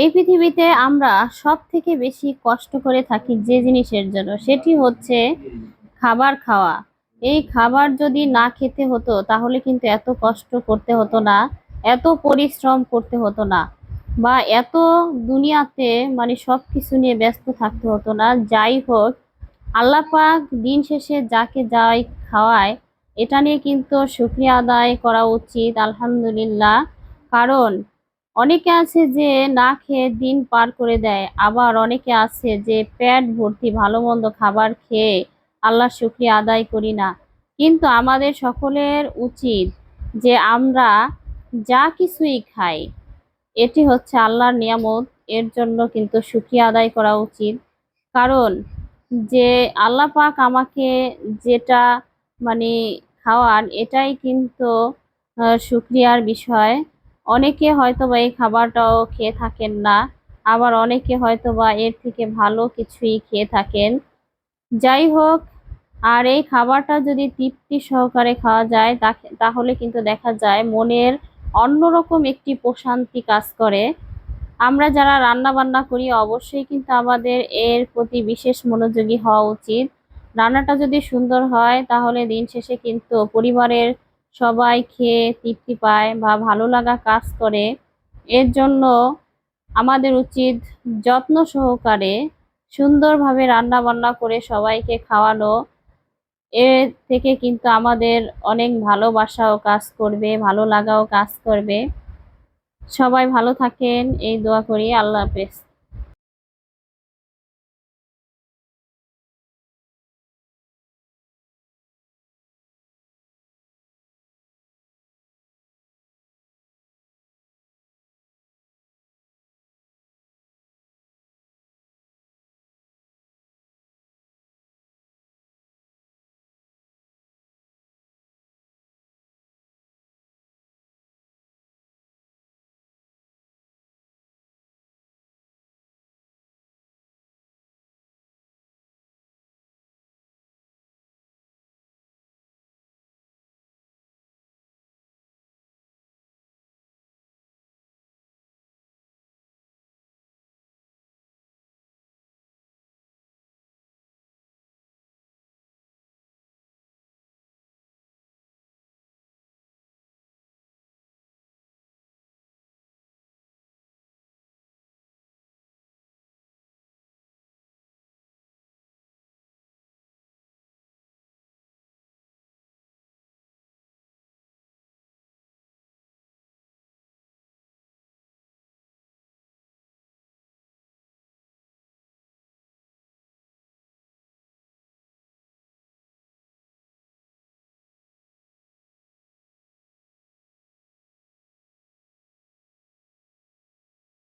এই পৃথিবীতে আমরা সব থেকে বেশি কষ্ট করে থাকি যে জিনিসের জন্য, সেটি হচ্ছে খাবার খাওয়া। এই খাবার যদি না খেতে হতো, তাহলে কিন্তু এত কষ্ট করতে হতো না, এত পরিশ্রম করতে হতো না, বা এত দুনিয়াতে মানে সব কিছু নিয়ে ব্যস্ত থাকতে হতো না। যাই হোক আল্লাপাক দিন শেষে যাকে যাই খাওয়ায়, এটা নিয়ে কিন্তু শুকরিয়া আদায় করা উচিত, আলহামদুলিল্লাহ। কারণ অনেকে আছে যে না খেয়ে দিন পার করে দেয় আবার অনেকে আছে যে পেট ভর্তি ভালো মন্দ খাবার খেয়ে আল্লাহর শুকরিয়া আদায় করি না। কিন্তু আমাদের সকলের উচিত যে আমরা যা কিছুই খাই এটি হচ্ছে আল্লাহর নিয়ামত এর জন্য কিন্তু শুকরিয়া আদায় করা উচিত। কারণ যে আল্লাহ পাক আমাকে যেটা মানে খাওয়ান এটাই কিন্তু আহ, শুকরিয়ার বিষয়। অনেকে হয়তো বা এই খাবারটাও খেয়ে থাকেন না, আবার অনেকে হয়তো বা এর থেকে ভালো কিছুই খেয়ে থাকেন। যাই হোক, আর এই খাবারটা যদি তৃপ্তি সহকারে খাওয়া যায় তাহলে কিন্তু দেখা যায় মনের অন্যরকম একটি প্রশান্তি কাজ করে। আমরা যারা রান্না বান্না করি, অবশ্যই কিন্তু আমাদের এর প্রতি বিশেষ মনোযোগী হওয়া উচিত। রান্নাটা যদি সুন্দর হয়, তাহলে দিন শেষে কিন্তু পরিবারের সবাই খেয়ে তৃপ্তি পায় বা ভালো লাগা কাজ করে। এর জন্য আমাদের উচিত যত্ন সহকারে সুন্দরভাবে রান্না বান্না করে সবাইকে খাওয়ানো। এর থেকে কিন্তু আমাদের অনেক ভালোবাসাও কাজ করবে, ভালো লাগাও কাজ করবে। সবাই ভালো থাকেন, এই দোয়া করি, আল্লাহ হাফেজ।